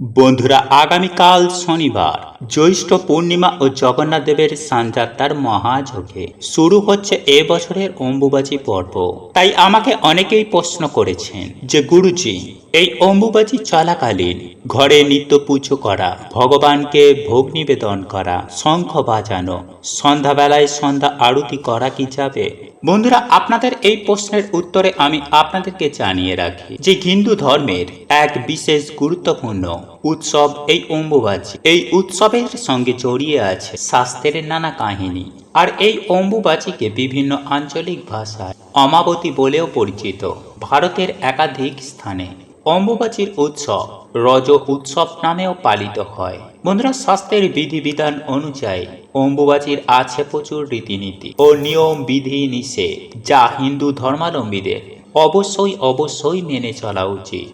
বন্ধুরা, আগামীকাল শনিবার, জ্যৈষ্ঠ পূর্ণিমা ও জগন্নাথ দেবের সানযাত্রার মহাযোগে শুরু হচ্ছে এবছরের বছরের অম্বুবাচী পর্ব। তাই আমাকে অনেকেই প্রশ্ন করেছেন যে, গুরুজি এই অম্বুবাচী চলাকালীন ঘরে নিত্য পুজো করা, ভগবানকে ভোগ নিবেদন করা, শঙ্খ বাজানো, সন্ধ্যাবেলায় সন্ধ্যা আরতি করা কি যাবে? বন্ধুরা, আপনাদের এই প্রশ্নের উত্তরে আমি আপনাদেরকে জানিয়ে রাখি যে হিন্দু ধর্মের এক বিশেষ গুরুত্বপূর্ণ উৎসব এই অম্বুবাচী। এই উৎসবের সঙ্গে জড়িয়ে আছে শাস্ত্রের নানা কাহিনী। আর এই অম্বুবাচীকে বিভিন্ন আঞ্চলিক ভাষায় অমাবতী বলেও পরিচিত। ভারতের একাধিক স্থানে অম্বুবাচীর উৎসব রজ উৎসব নামেও পালিত হয়। বন্ধুরা শাস্ত্রের বিধিবিধান অনুযায়ী অম্বুবাচীর আছে প্রচুর রীতিনীতি ও নিয়ম, বিধি, নিষেধ, যা হিন্দু ধর্মাবলম্বীদের অবশ্যই অবশ্যই মেনে চলা উচিত।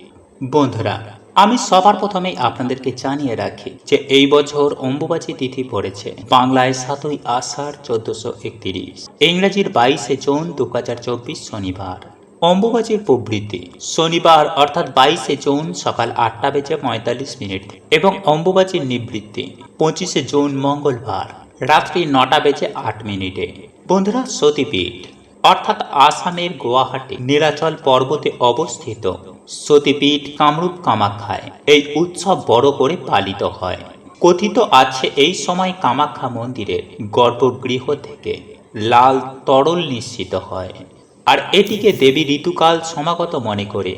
বন্ধুরা, আমি সবার প্রথমেই আপনাদেরকে জানিয়ে রাখি যে এই বছর অম্বুবাচী তিথি পড়েছে বাংলায় সাতই আষাঢ় চোদ্দশো একত্রিশ, ইংরেজির বাইশে জুন দু হাজার চব্বিশ শনিবার। অম্বুবাচীর প্রবৃত্তি শনিবার অর্থাৎ বাইশে জুন সকাল আটটা বেজে পঁয়তাল্লিশ মিনিট এবং অম্বুবাচীর নিবৃত্তি পঁচিশে জুন মঙ্গলবার রাত্রি নটা বেজে আট মিনিটে। বন্ধুরা, সতীপীঠ অর্থাৎ আসামের গুয়াহাটি, নীলাচল পর্বতে অবস্থিত সতীপীঠ কামরূপ কামাখ্যায় এই উৎসব বড় করে পালিত হয়। কথিত আছে এই সময় কামাখ্যা মন্দিরের গর্ভগৃহ থেকে লাল তরল নিশ্চিত হয়। আর এটিকে দেবী ঋতুকাল সমাগত মনে করে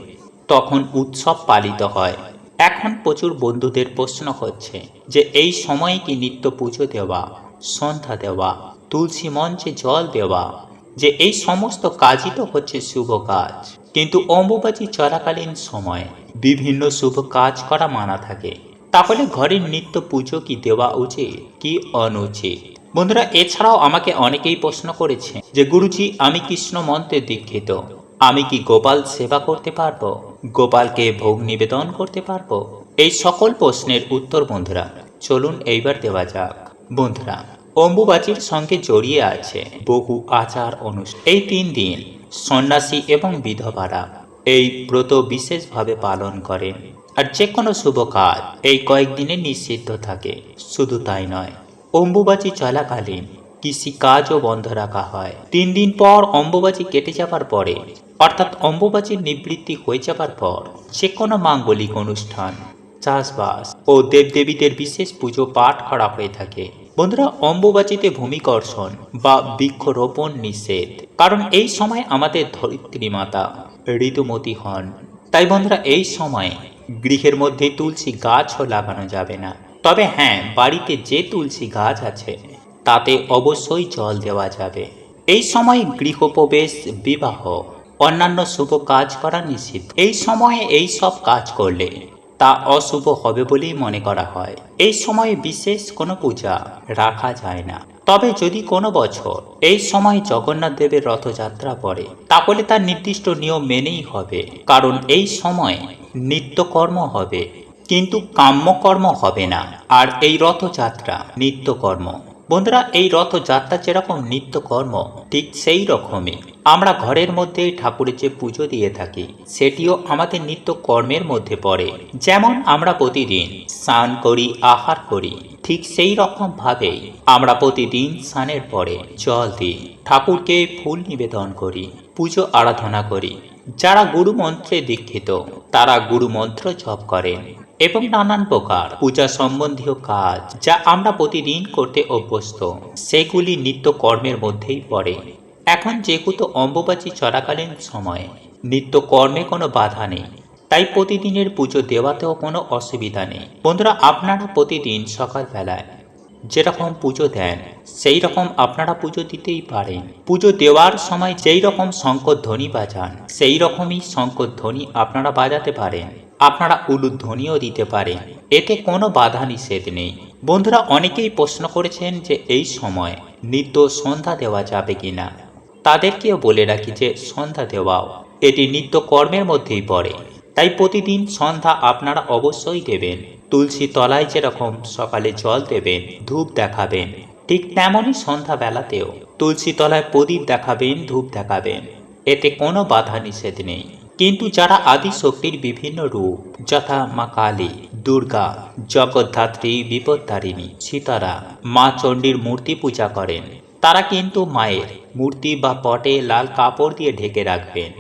তখন উৎসব পালিত হয়। এখন প্রচুর বন্ধুদের প্রশ্ন হচ্ছে যে এই সময়ে কি নিত্য পুজো দেওয়া, সন্ধ্যা দেওয়া, তুলসী মঞ্চে জল দেওয়া, যে এই সমস্ত কাজই তো হচ্ছে শুভ কাজ। কিন্তু অম্বুবাচী চলাকালীন সময়ে বিভিন্ন শুভ কাজ করা মানা থাকে। তাহলে ঘরের নিত্য পুজো কি দেওয়া উচিত, কি অনুচিত? বন্ধুরা, এছাড়াও আমাকে অনেকেই প্রশ্ন করেছে যে, গুরুজি, আমি কৃষ্ণ মন্ত্রে দীক্ষিত? আমি কি গোপাল সেবা করতে পারব? গোপালকে ভোগ নিবেদন করতে পারব? এই সকল প্রশ্নের উত্তর বন্ধুরা, চলুন এইবার দেওয়া যাক। বন্ধুরা, অম্বুবাচীর সঙ্গে জড়িয়ে আছে বহু আচার অনুষ্ঠান। এই তিন দিন সন্ন্যাসী এবং বিধবারা এই ব্রত বিশেষভাবে পালন করেন। আর যে কোনো শুভ কাজ এই কয়েকদিনে নিষিদ্ধ থাকে। শুধু তাই নয় অম্বুবাচী চলাকালীন কৃষি কাজও বন্ধ রাখা হয়। তিন দিন পর অম্বুবাচী কেটে যাবার পরে, অর্থাৎ অম্বুবাচীর নিবৃত্তি হয়ে যাবার পর যে কোনো মাঙ্গলিক অনুষ্ঠান, চাষবাস ও দেবদেবীদের বিশেষ পুজো পাঠ করা হয়ে থাকে। বন্ধুরা, অম্বুবাচীতে ভূমিকর্ষণ বা বৃক্ষরোপণ নিষেধ, কারণ এই সময় আমাদের ধরিত্রী মাতা ঋতুমতী হন। তাই বন্ধুরা, এই সময়ে গৃহের মধ্যে তুলসী গাছও লাগানো যাবে না। তবে হ্যাঁ বাড়িতে যে তুলসী গাছ আছে, তাতে অবশ্যই জল দেওয়া যাবে। এই সময় গৃহপ্রবেশ, বিবাহ, অন্যান্য শুভ কাজ করা নিষিদ্ধ। এই সময়ে এই সব কাজ করলে তা অশুভ হবে বলেই মনে করা হয়। এই সময়ে বিশেষ কোনো পূজা রাখা যায় না। তবে যদি কোনো বছর এই সময় জগন্নাথ দেবের রথযাত্রা পড়ে, তাহলে তার নির্দিষ্ট নিয়ম মেনেই হবে। কারণ এই সময় নিত্যকর্ম হবে। কিন্তু কাম্যকর্ম হবে না। আর এই রথযাত্রা নিত্যকর্ম। বন্ধুরা, এই রথযাত্রা যেরকম নিত্যকর্ম, ঠিক সেই রকমই। আমরা ঘরের মধ্যে ঠাকুরের যে পুজো দিয়ে থাকি, সেটিও আমাদের নিত্য কর্মের মধ্যে পড়ে। যেমন আমরা প্রতিদিন স্নান করি, আহার করি, ঠিক সেই রকম আমরা প্রতিদিন স্নানের পরে জল দিই। ঠাকুরকে ফুল নিবেদন করি, পুজো আরাধনা করি। যারা গুরু মন্ত্রে দীক্ষিত, তারা গুরু মন্ত্র জপ করেন। এবং নানান প্রকার পূজা সম্বন্ধীয় কাজ যা আমরা প্রতিদিন করতে অভ্যস্ত, সেগুলি নিত্য কর্মের মধ্যেই পড়ে। এখন যেহেতু অম্বুবাচী চলাকালীন সময়ে নিত্য কর্মে কোনো বাধা নেই, তাই প্রতিদিনের পুজো দেওয়াতেও কোনো অসুবিধা নেই। বন্ধুরা, আপনারা প্রতিদিন সকালবেলায় যেরকম পুজো দেন, সেই রকম আপনারা পুজো দিতেই পারেন। পুজো দেওয়ার সময় যেই রকম শঙ্কর ধ্বনি বাজান, সেই রকমই শঙ্কর ধ্বনি আপনারা বাজাতে পারেন। আপনারা উলুধ্বনিও দিতে পারেন। এতে কোনো বাধা নিষেধ নেই। বন্ধুরা, অনেকেই প্রশ্ন করেছেন যে এই সময় নিত্য সন্ধ্যা দেওয়া যাবে কিনা। তাদেরকেও বলে রাখি যে সন্ধ্যা দেওয়াও, এটি নিত্য কর্মের মধ্যেই পড়ে। তাই প্রতিদিন সন্ধ্যা আপনারা অবশ্যই দেবেন। তুলসী তলায় যেরকম সকালে জল দেবেন, ধূপ দেখাবেন, ঠিক তেমনই সন্ধ্যা বেলাতেও তুলসী তলায় প্রদীপ দেখাবেন, ধূপ দেখাবেন। এতে কোনো বাধা নিষেধ নেই। কিন্তু যারা আদি শক্তির বিভিন্ন রূপ, যথা মা কালী, দুর্গা, জগদ্ধাত্রী বিপত্তারিণী সীতারা, মা চণ্ডীর মূর্তি পূজা করেন, তারা কিন্তু মায়ের মূর্তি বা পটে লাল কাপড় দিয়ে ঢেকে রাখবেন।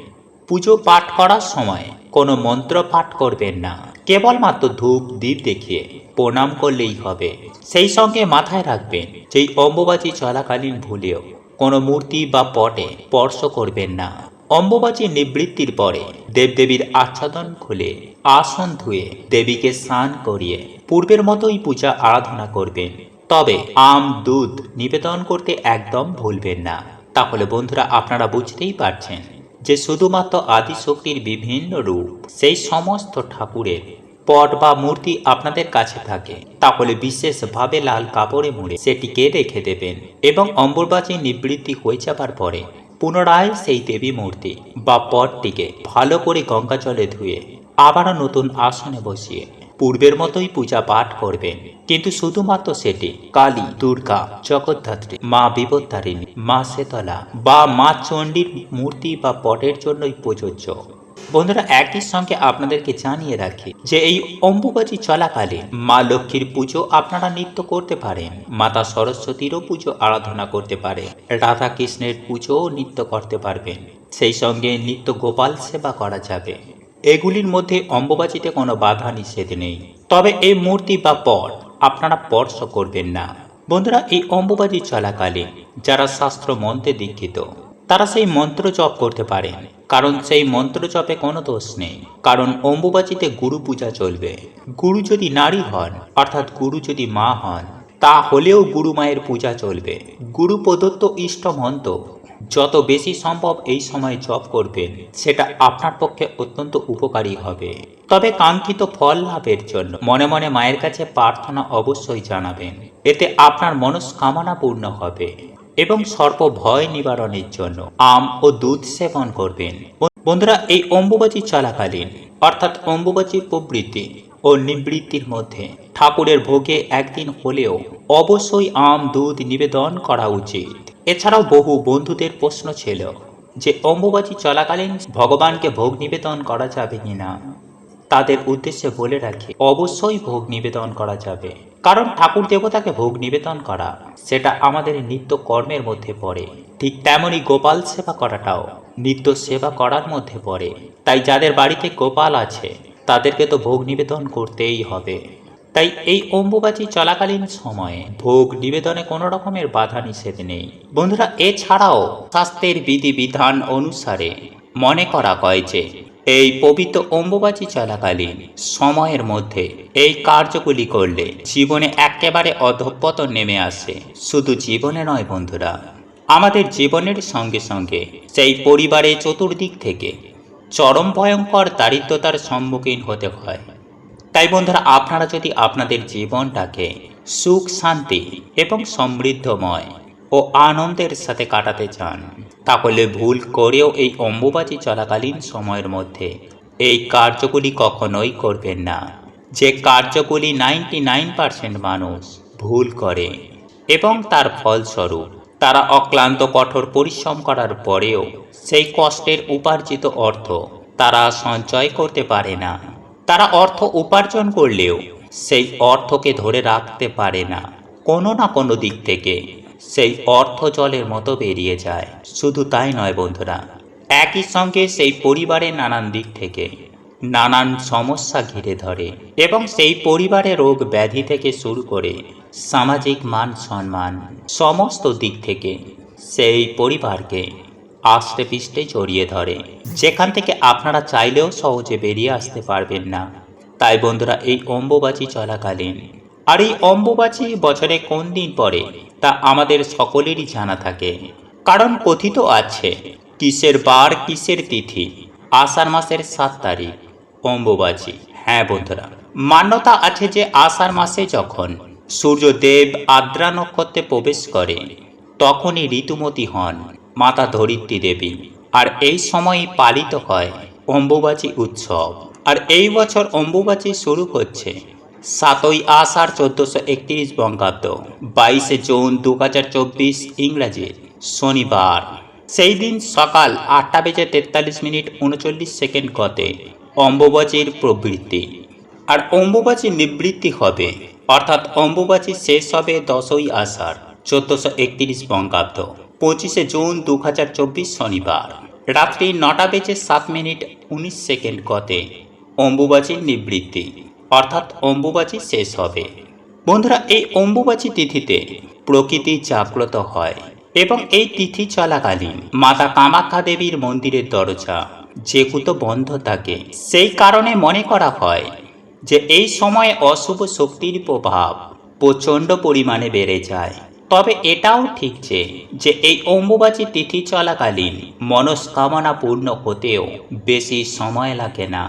পুজো পাঠ করার সময় কোনো মন্ত্র পাঠ করবেন না, কেবলমাত্র ধূপ দ্বীপ দেখিয়ে প্রণাম করলেই হবে। সেই সঙ্গে মাথায় রাখবেন যেই অম্বুবাচী চলাকালীন ভুলেও কোনো মূর্তি বা পটে স্পর্শ করবেন না। অম্বুবাচী নিবৃত্তির পরে দেবদেবীর আচ্ছাদন খুলে আসন ধুয়ে দেবীকে স্নান করিয়ে পূর্বের মতোই পূজা আরাধনা করবেন। তবে আম, দুধ নিবেদন করতে একদম ভুলবেন না। তাহলে বন্ধুরা আপনারা বুঝতেই পারছেন যে শুধুমাত্র আদিশক্তির বিভিন্ন রূপ সেই সমস্ত ঠাকুরের পট বা মূর্তি আপনাদের কাছে থাকে। তাহলে বিশেষভাবে লাল কাপড়ে মুড়ে সেটিকে রেখে দেবেন এবং অম্বরবাচী নিবৃত্তি হয়ে যাবার পরে পুনরায় সেই দেবী মূর্তি বা পটটিকে ভালো করে গঙ্গা জলে ধুয়ে আবারও নতুন আসনে বসিয়ে পূর্বের মতোই পূজা পাঠ করবেন। কিন্তু শুধুমাত্র সেটি কালী, দুর্গা, জগদ্ধাত্রী, মা বিপত্তারিণী, মা শেতলা বা মা চণ্ডীর মূর্তি বা পটের জন্যই প্রযোজ্য। বন্ধুরা, একই সঙ্গে আপনাদেরকে জানিয়ে রাখি যে এই অম্বুবাচী চলাকালে মা লক্ষ্মীর পুজো আপনারা নিত্য করতে পারেন, মাতা সরস্বতীরও পুজো আরাধনা করতে পারে, রাধা কৃষ্ণের পুজোও নিত্য করতে পারবেন। সেই সঙ্গে নিত্য গোপাল সেবা করা যাবে। এগুলির মধ্যে অম্বুবাচীতে কোনো বাধা নিষেধ নেই। তবে এই মূর্তি বা পট আপনারা স্পর্শ করবেন না। বন্ধুরা, এই অম্বুবাচী চলাকালে যারা শাস্ত্র মন্ত্রে দীক্ষিত, তারা সেই মন্ত্র জপ করতে পারেন। কারণ সেই মন্ত্র জপে কোনো দোষ নেই। কারণ অম্বুবাচীতে গুরু পূজা চলবে। গুরু যদি নারী হন, অর্থাৎ গুরু যদি মা হন, তা হলেও গুরু মায়ের পূজা চলবে। গুরু প্রদত্ত ইষ্ট মন্ত্র, যত বেশি সম্ভব এই সময় জপ করবেন, সেটা আপনার পক্ষে অত্যন্ত উপকারী হবে। তবে কাঙ্ক্ষিত ফল লাভের জন্য মনে মনে মায়ের কাছে প্রার্থনা অবশ্যই জানাবেন। এতে আপনার মনস্কামনা পূর্ণ হবে। এবং সর্প ভয় নিবারণের জন্য আম ও দুধ সেবন করবেন। বন্ধুরা, এই অম্বুবাচী চলাকালীন, অর্থাৎ অম্বুবাচীর প্রবৃত্তি ও নিবৃত্তির মধ্যে ঠাকুরের ভোগে একদিন হলেও অবশ্যই আম, দুধ নিবেদন করা উচিত। এছাড়াও বহু বন্ধুদের প্রশ্ন ছিল যে, অম্বুবাচী চলাকালীন ভগবানকে ভোগ নিবেদন করা যাবে কিনা? তাদের উদ্দেশ্যে বলে রাখি, অবশ্যই ভোগ নিবেদন করা যাবে। কারণ ঠাকুর দেবতাকে ভোগ নিবেদন করা, সেটা আমাদের নিত্য কর্মের মধ্যে পড়ে। ঠিক তেমনই গোপাল সেবা করাটাও নিত্য সেবা করার মধ্যে পড়ে। তাই যাদের বাড়িতে গোপাল আছে, তাদেরকে তো ভোগ নিবেদন করতেই হবে। তাই এই অম্বুবাচী চলাকালীন সময়ে ভোগ নিবেদনে কোনো রকমের বাধা নিষেধ নেই। বন্ধুরা, এছাড়াও স্বাস্থ্যের বিধিবিধান অনুসারে মনে করা হয় যে এই পবিত্র অম্বুবাচী চলাকালীন সময়ের মধ্যে এই কার্যগুলি করলে জীবনে একেবারে অধঃপতন নেমে আসে। শুধু জীবনে নয় বন্ধুরা, আমাদের জীবনের সঙ্গে সঙ্গে সেই পরিবারে চতুর্দিক থেকে চরম ভয়ঙ্কর দারিদ্রতার সম্মুখীন হতে হয়। তাই বন্ধুরা, আপনারা যদি আপনাদের জীবনটাকে সুখ, শান্তি এবং সমৃদ্ধময় ও আনন্দের সাথে কাটাতে চান। তাহলে ভুল করেও এই অম্বুবাচী চলাকালীন সময়ের মধ্যে এই কার্যগুলি কখনোই করবেন না। যে কার্যগুলি নাইনটি নাইন পার্সেন্ট মানুষ ভুল করে এবং তার ফলস্বরূপ তারা অক্লান্ত কঠোর পরিশ্রম করার পরেও সেই কষ্টের উপার্জিত অর্থ তারা সঞ্চয় করতে পারে না। তারা অর্থ উপার্জন করলেও সেই অর্থকে ধরে রাখতে পারে না। কোনো না কোনো দিক থেকে সেই অর্থ জলের মতো বেরিয়ে যায়। শুধু তাই নয় বন্ধুরা, একই সঙ্গে সেই পরিবারের নানান দিক থেকে নানান সমস্যা ঘিরে ধরে এবং সেই পরিবারে রোগ ব্যাধি থেকে শুরু করে সামাজিক মান সম্মান সমস্ত দিক থেকে সেই পরিবারকে আষ্টে পিষ্টে জড়িয়ে ধরে। যেখান থেকে আপনারা চাইলেও সহজে বেরিয়ে আসতে পারবেন না। তাই বন্ধুরা, এই অম্বুবাচী চলাকালীন। আর এই অম্বুবাচী বছরে কোন দিন পরে তা আমাদের সকলেরই জানা থাকে। কারণ কথিত আছে, কিসের বার কিসের তিথি, আষাঢ় মাসের সাত তারিখ, অম্বুবাচী। হ্যাঁ বন্ধুরা, মান্যতা আছে যে আষাঢ় মাসে যখন সূর্যদেব আদ্রা নক্ষত্রে প্রবেশ করে, তখনই ঋতুমতী হন মাতা ধরিত্রী দেবী। আর এই সময়ই পালিত হয় অম্বুবাচী উৎসব। আর এই বছর অম্বুবাচী শুরু হচ্ছে সাতই আষাঢ় চোদ্দোশো একত্রিশ বঙ্গাব্দ, বাইশে জুন দু হাজার চব্বিশ ইংরাজির শনিবার। সেই দিন সকাল আটটা বেজে তেতাল্লিশ মিনিট উনচল্লিশ সেকেন্ড গতে অম্বুবাচীর প্রবৃত্তি। আর অম্বুবাচী নিবৃত্তি হবে, অর্থাৎ অম্বুবাচী শেষ হবে দশই আষাঢ় চোদ্দশো একত্রিশ বঙ্গাব্দ, পঁচিশে জুন দু হাজার চব্বিশ শনিবার। রাত্রি নটা বেজে সাত মিনিট উনিশ সেকেন্ড গতে অম্বুবাচীর নিবৃত্তি। অর্থাৎ অম্বুবাচী শেষ হবে। বন্ধুরা, এই অম্বুবাচী তিথিতে প্রকৃতি জাগ্রত হয় এবং এই তিথি চলাকালীন মাতা কামাখ্যা দেবীর মন্দিরের দরজা যেগুলো বন্ধ থাকে। সেই কারণে মনে করা হয় যে এই সময়ে অশুভ শক্তির প্রভাব প্রচণ্ড পরিমাণে বেড়ে যায়। তবে এটাও ঠিক যে যে এই অম্বুবাচী তিথি চলাকালীন মনস্কামনা পূর্ণ হতেও বেশি সময় লাগে না।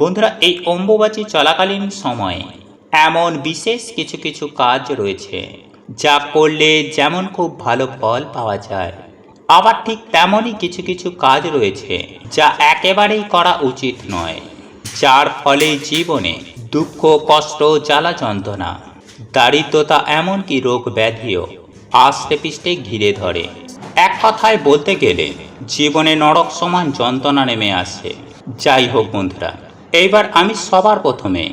বন্ধুরা, এই অম্বুবাচী চলাকালীন সময়ে এমন বিশেষ কিছু কিছু কাজ রয়েছে যা করলে যেমন খুব ভালো ফল পাওয়া যায়। আবার ঠিক তেমনই কিছু কিছু কাজ রয়েছে যা একেবারেই করা উচিত নয়, যার ফলে জীবনে দুঃখ, কষ্ট, জ্বালা যন্ত্রণা, দারিদ্রতা, এমনকি রোগ ব্যাধিও আস্তে পিষ্টে ঘিরে ধরে। এক কথায় বলতে গেলে, জীবনে নরক সমান যন্ত্রণা নেমে আসে। যাই হোক বন্ধুরা এইবার আমি সবার প্রথমে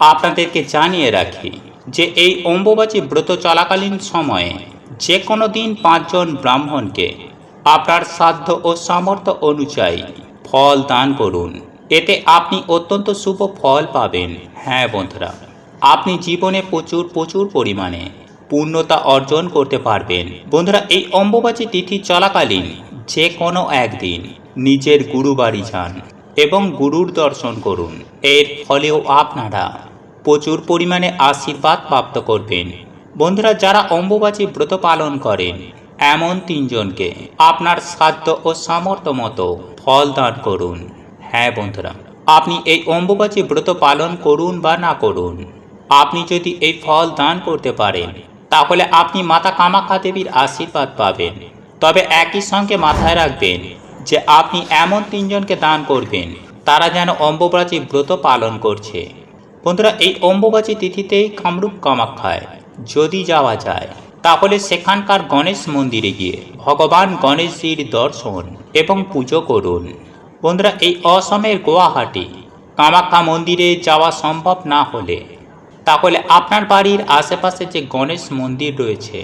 আপনাদেরকে জানিয়ে রাখি যে এই অম্বুবাচী ব্রত চলাকালীন সময়ে যে কোনো দিন পাঁচজন ব্রাহ্মণকে আপনার সাধ্য ও সামর্থ্য অনুযায়ী ফল দান করুন। এতে আপনি অত্যন্ত শুভ ফল পাবেন। হ্যাঁ বন্ধুরা, আপনি জীবনে প্রচুর প্রচুর পরিমাণে পূর্ণতা অর্জন করতে পারবেন। বন্ধুরা, এই অম্বুবাচী তিথি চলাকালীন যে কোনো একদিন নিজের গুরু বাড়ি যান। এবং গুরুর দর্শন করুন। এর ফলেও আপনারা প্রচুর পরিমাণে আশীর্বাদ প্রাপ্ত করবেন। বন্ধুরা, যারা অম্বুবাচী ব্রত পালন করেন, এমন তিনজনকে আপনার সাধ্য ও সামর্থ্য মতো ফল দান করুন। হ্যাঁ বন্ধুরা, আপনি এই অম্বুবাচী ব্রত পালন করুন বা না করুন, আপনি যদি এই ফল দান করতে পারেন, তাহলে আপনি মাতা কামাখ্যা দেবীর আশীর্বাদ পাবেন। তবে একই সঙ্গে মাথায় রাখবেন যে আপনি এমন তিনজনকে দান করবেন, তারা যেন অম্বুবাচী ব্রত পালন করছে। বন্ধুরা, এই অম্বুবাচী তিথিতেই কামরূপ কামাখ্যায় যদি যাওয়া যায়, তাহলে সেখানকার গণেশ মন্দিরে গিয়ে ভগবান গণেশজির দর্শন এবং পুজো করুন। বন্ধুরা, এই অসমের গুয়াহাটি কামাখ্যা মন্দিরে যাওয়া সম্ভব না হলে, তাহলে আপনার বাড়ির আশেপাশে যে গণেশ মন্দির রয়েছে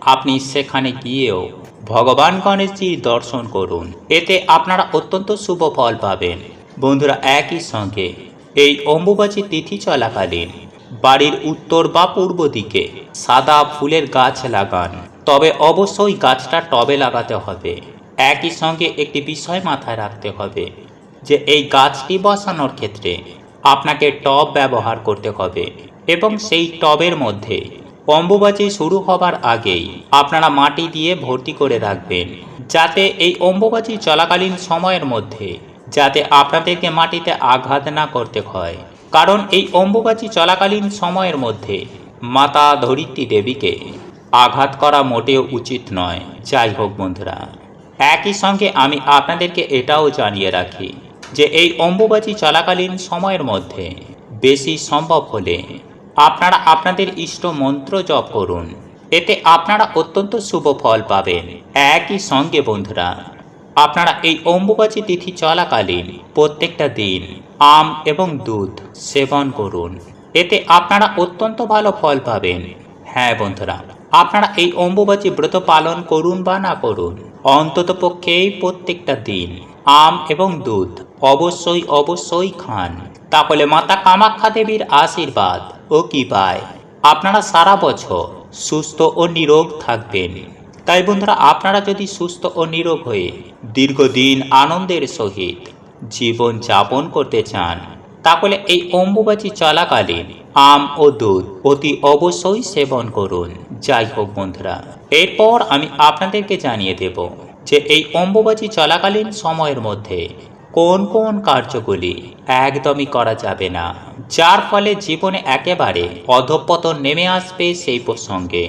আপনি সেখানে গিয়েও ভগবান গণেশজির দর্শন করুন। এতে আপনারা অত্যন্ত শুভ ফল পাবেন। বন্ধুরা, একই সঙ্গে এই অম্বুবাচী তিথি চলাকালীন বাড়ির উত্তর বা পূর্ব দিকে সাদা ফুলের গাছ লাগান। তবে অবশ্যই গাছটা টবে লাগাতে হবে। একই সঙ্গে একটি বিষয় মাথায় রাখতে হবে যে এই গাছটি বসানোর ক্ষেত্রে আপনাকে টব ব্যবহার করতে হবে এবং সেই টবের মধ্যে অম্বুবাচী শুরু হবার আগেই আপনারা মাটি দিয়ে ভর্তি করে রাখবেন, যাতে এই অম্বুবাচী চলাকালীন সময়ের মধ্যে যাতে আপনাদেরকে মাটিতে আঘাত না করতে হয়। কারণ এই অম্বুবাচী চলাকালীন সময়ের মধ্যে মাতা ধরিত্রী দেবীকে আঘাত করা মোটেও উচিত নয়। যাই হোক বন্ধুরা, একই সঙ্গে আমি আপনাদেরকে এটাও জানিয়ে রাখি যে এই অম্বুবাচী চলাকালীন সময়ের মধ্যে বেশি সম্ভব হলে আপনারা আপনাদের ইষ্ট মন্ত্র জপ করুন। এতে আপনারা অত্যন্ত শুভ ফল পাবেন। একই সঙ্গে বন্ধুরা, আপনারা এই অম্বুবাচী তিথি চলাকালীন প্রত্যেকটা দিন আম এবং দুধ সেবন করুন। এতে আপনারা অত্যন্ত ভালো ফল পাবেন। হ্যাঁ বন্ধুরা, আপনারা এই অম্বুবাচী ব্রত পালন করুন বা না করুন, অন্তত পক্ষেই প্রত্যেকটা দিন আম এবং দুধ অবশ্যই অবশ্যই খান। তাহলে মাতা কামাখ্যা দেবীর আশীর্বাদ ও কি পায়? আপনারা সারা বছর সুস্থ ও নিরোগ থাকবেন। তাই বন্ধুরা, আপনারা যদি সুস্থ ও নিরোগ হয়ে দীর্ঘদিন আনন্দের সহিত জীবন যাপন করতে চান, তাহলে এই অম্বুবাচী চলাকালীন আম ও দুধ অতি অবশ্যই সেবন করুন। যাই হোক বন্ধুরা, এরপর আমি আপনাদেরকে জানিয়ে দেব যে এই অম্বুবাচী চলাকালীন সময়ের মধ্যে কোন কোন কার্যগুলি একদমই করা যাবে না। যার ফলে জীবনে একেবারে অধঃপতন নেমে আসবে সেই প্রসঙ্গে।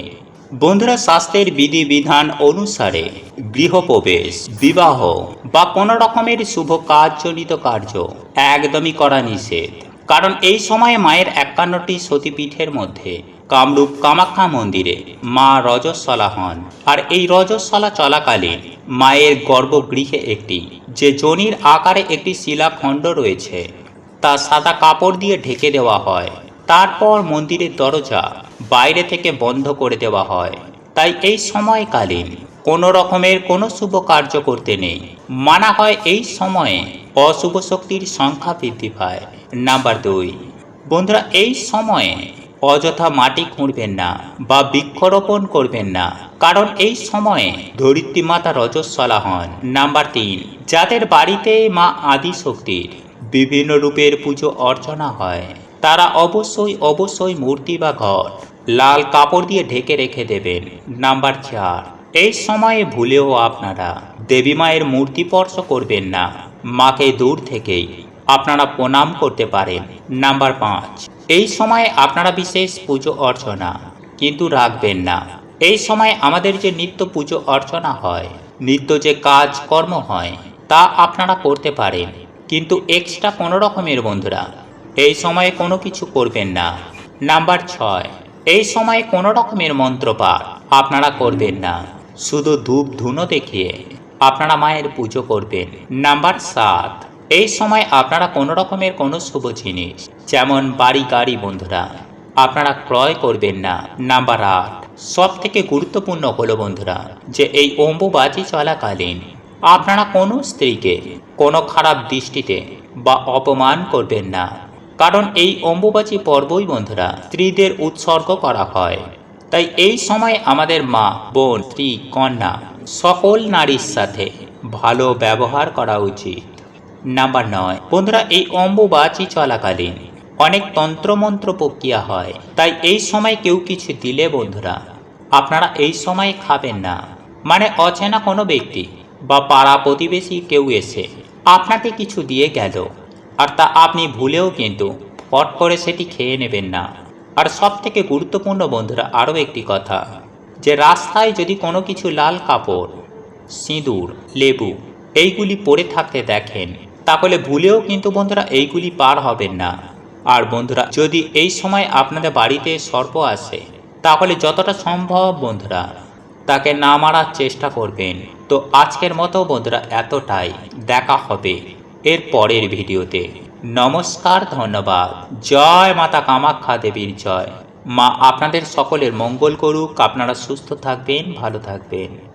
বন্ধুরা, স্বাস্থ্যের বিধিবিধান অনুসারে গৃহপ্রবেশ, বিবাহ বা কোনো রকমের শুভ কাজজনিত কার্য একদমই করা নিষেধ। কারণ এই সময়ে মায়ের একান্নটি সতীপীঠের মধ্যে কামরূপ কামাখ্যা মন্দিরে মা রজস্বলা হন। আর এই রজস্বলা চলাকালীন মায়ের গর্ভগৃহে একটি, যে জনির আকারে একটি শিলাখণ্ড রয়েছে তা সাদা কাপড় দিয়ে ঢেকে দেওয়া হয়। তারপর মন্দিরের দরজা বাইরে থেকে বন্ধ করে দেওয়া হয়। তাই এই সময়কালীন কোনো রকমের কোনো শুভ কার্য করতে নেই। মানা হয় এই সময়ে অশুভ শক্তির সংখ্যা বৃদ্ধি পায়। নাম্বার দুই, বন্ধুরা, এই সময়ে অযথা মাটি খুঁড়বেন না বা বৃক্ষরোপণ করবেন না। কারণ এই সময়ে ধরিত্রী মাতা রজস্বলা হন। নাম্বার তিন, যাদের বাড়িতে মা আদি শক্তির বিভিন্ন রূপের পুজো অর্চনা হয়, তারা অবশ্যই অবশ্যই মূর্তি বা ঘর, লাল কাপড় দিয়ে ঢেকে রেখে দেবেন। নাম্বার চার, এই সময়ে ভুলেও আপনারা দেবী মায়ের মূর্তি স্পর্শ করবেন না। মাকে দূর থেকেই আপনারা প্রণাম করতে পারেন। নাম্বার পাঁচ এই সময়ে আপনারা বিশেষ পুজো অর্চনা, কিন্তু রাখবেন না। এই সময় আমাদের যে নিত্য পুজো অর্চনা হয়, নিত্য যে কাজ কর্ম হয়, তা আপনারা করতে পারেন। কিন্তু এক্সট্রা কোনো রকমের বন্ধুরা, এই সময়ে কোনো কিছু করবেন না। নাম্বার ছয়, এই সময়ে কোনো রকমের মন্ত্রপাঠ আপনারা করবেন না। শুধু ধূপ ধুনো দেখিয়ে আপনারা মায়ের পুজো করবেন। নাম্বার সাত, এই সময় আপনারা কোনো রকমের কোনো শুভ জিনিস যেমন বাড়ি গাড়ি বন্ধুরা, আপনারা ক্রয় করবেন না। নাম্বার আট সব থেকে গুরুত্বপূর্ণ হলো বন্ধুরা, যে এই অম্বুবাজি চলাকালীন আপনারা কোনো স্ত্রীকে কোনো খারাপ দৃষ্টিতে বা অপমান করবেন না। কারণ এই অম্বুবাচী পর্বই বন্ধুরা, স্ত্রীদের উৎসর্গ করা হয়। তাই এই সময় আমাদের মা, বোন, স্ত্রী, কন্যা সকল নারীর সাথে ভালো ব্যবহার করা উচিত। নাম্বার নয়, বন্ধুরা, এই অম্বুবাচী চলাকালীন অনেক তন্ত্রমন্ত্র প্রক্রিয়া হয়। তাই এই সময় কেউ কিছু দিলে বন্ধুরা, আপনারা এই সময় খাবেন না। মানে অচেনা কোনো ব্যক্তি বা পাড়া প্রতিবেশী কেউ এসে আপনাকে কিছু দিয়ে গেল আর তা আপনি ভুলেও কিন্তু পট করে সেটি খেয়ে নেবেন না। আর সব থেকে গুরুত্বপূর্ণ বন্ধুরা, আরও একটি কথা, যে রাস্তায় যদি কোনো কিছু লাল কাপড়, সিঁদুর, লেবু এইগুলি পড়ে থাকতে দেখেন, তাহলে ভুলেও কিন্তু বন্ধুরা এইগুলি পার হবেন না। আর বন্ধুরা, যদি এই সময় আপনাদের বাড়িতে সর্প আসে, তাহলে যতটা সম্ভব বন্ধুরা, তাকে না মারার চেষ্টা করবেন। তো আজকের মতো বন্ধুরা, এতটাই। দেখা হবে এর পরের ভিডিওতে। নমস্কার, ধন্যবাদ। জয় মাতা কামাখ্যা দেবীর জয়। মা আপনাদের সকলের মঙ্গল করুক। আপনারা সুস্থ থাকবেন, ভালো থাকবেন।